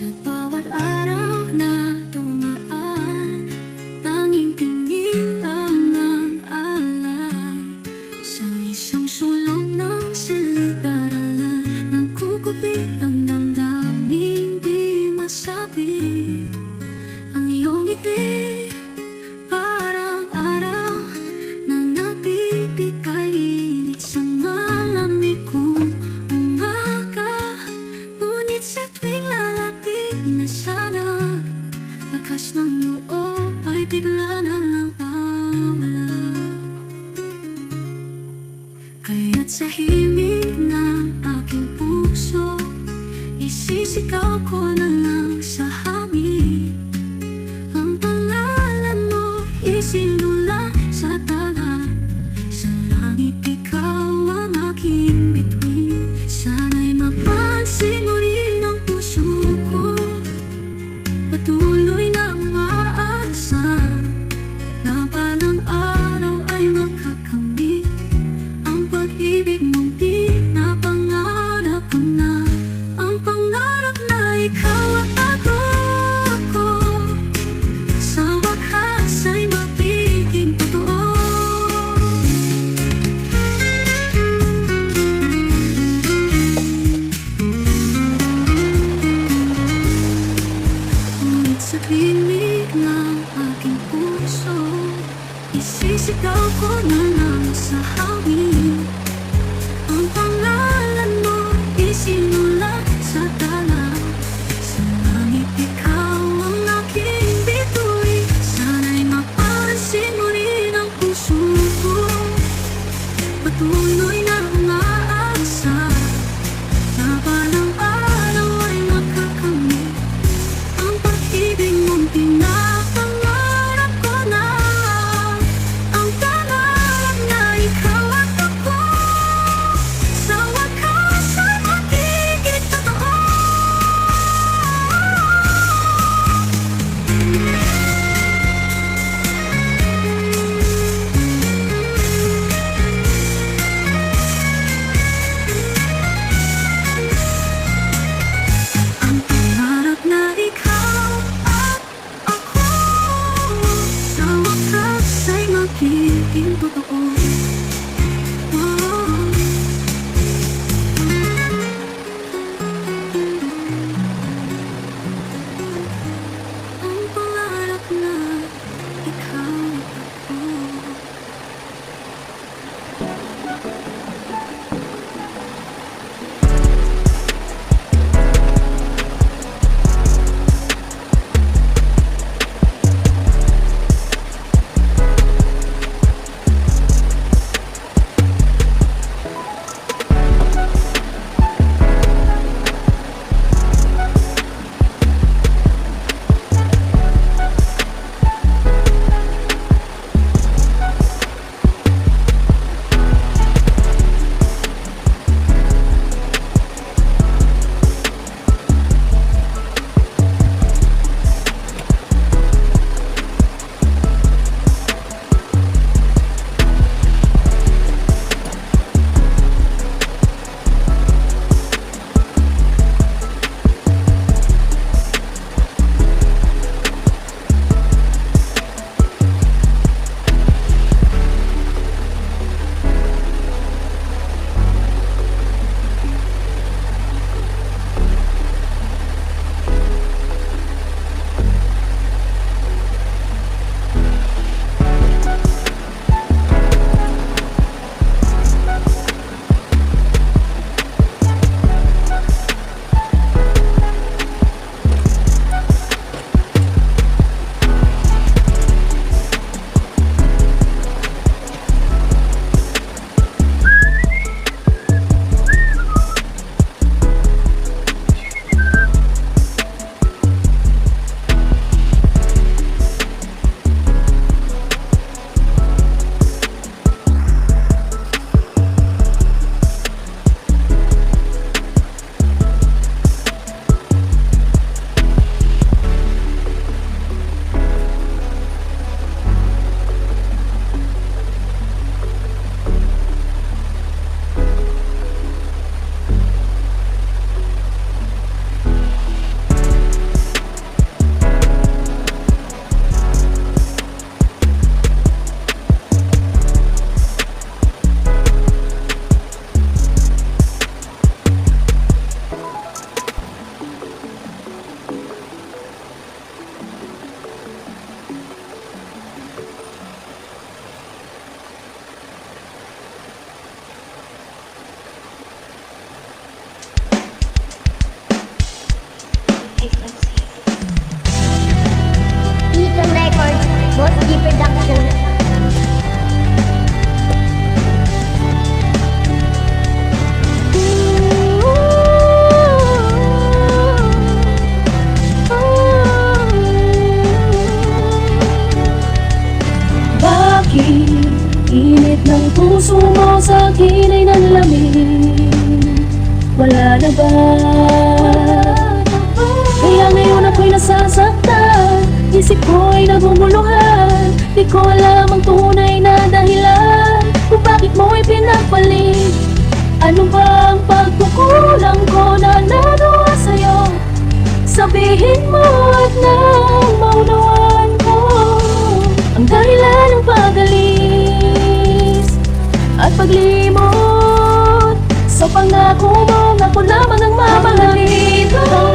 to Kaya't sa himig ng aking puso Isisikaw ko na lang. Sa tinig ng aking puso Isisigaw ko na lang sa hawin na ba? Kaya ngayon ako'y nasasaktan Isip ko'y naguguluhan Di ko alam ang tunay na dahilan Kung bakit mo'y pinapalit Ano ba ang pagkukulang ko na nanawa sa'yo? Sabihin mo at nang maunawan ko Ang dahilan ng pagalis At paglimot sa pangako mo na ko lamang ang mamalangin Ikaw